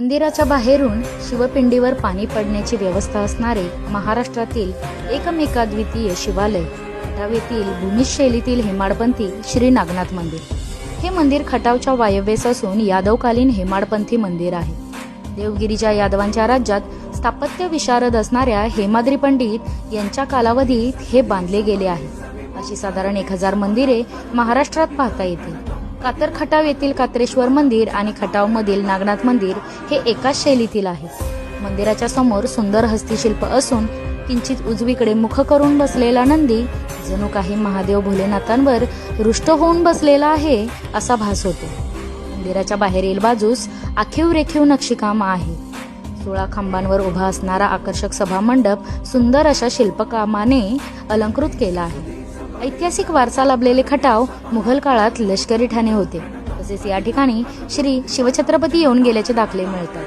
मंदिराच्या बाहेरून शिवपिंडीवर पाणी पडण्याची व्यवस्था असणारे महाराष्ट्रातील एकमेकाद्वितीय शिवालय खटाव येथील शैलीतील हेमाडपंथी श्री नागनाथ मंदिर. हे मंदिर खटावच्या वायव्येस असून यादवकालीन हेमाडपंथी मंदिर आहे. देवगिरीच्या यादवांच्या राज्यात स्थापत्य विशारद असणाऱ्या हेमाद्री पंडित यांच्या कालावधीत हे बांधले गेले आहे. अशी साधारण एक हजार मंदिरे महाराष्ट्रात पाहता येतील. कातर खटाव येथील कात्रेश्वर मंदिर आणि खटावमधील नागनाथ मंदिर हे एकाच शैलीतील आहे. मंदिराच्या समोर सुंदर हस्तिशिल्प असून किंचित उजवीकडे मुख करून बसलेला नंदी जणू काही महादेव भोलेनाथांवर रुष्ट होऊन बसलेला आहे असा भास होतो. मंदिराच्या बाहेरील बाजूस आखीव रेखीव नक्षीकाम आहे. सोळा खांबांवर उभा असणारा आकर्षक सभा मंडप सुंदर अशा शिल्पकामाने अलंकृत केला आहे. ऐतिहासिक वारसा लाभलेले खटाव मुघल काळात लष्करी ठाणे होते. तसेच या ठिकाणी श्री शिवछत्रपती येऊन गेल्याचे दाखले मिळतात.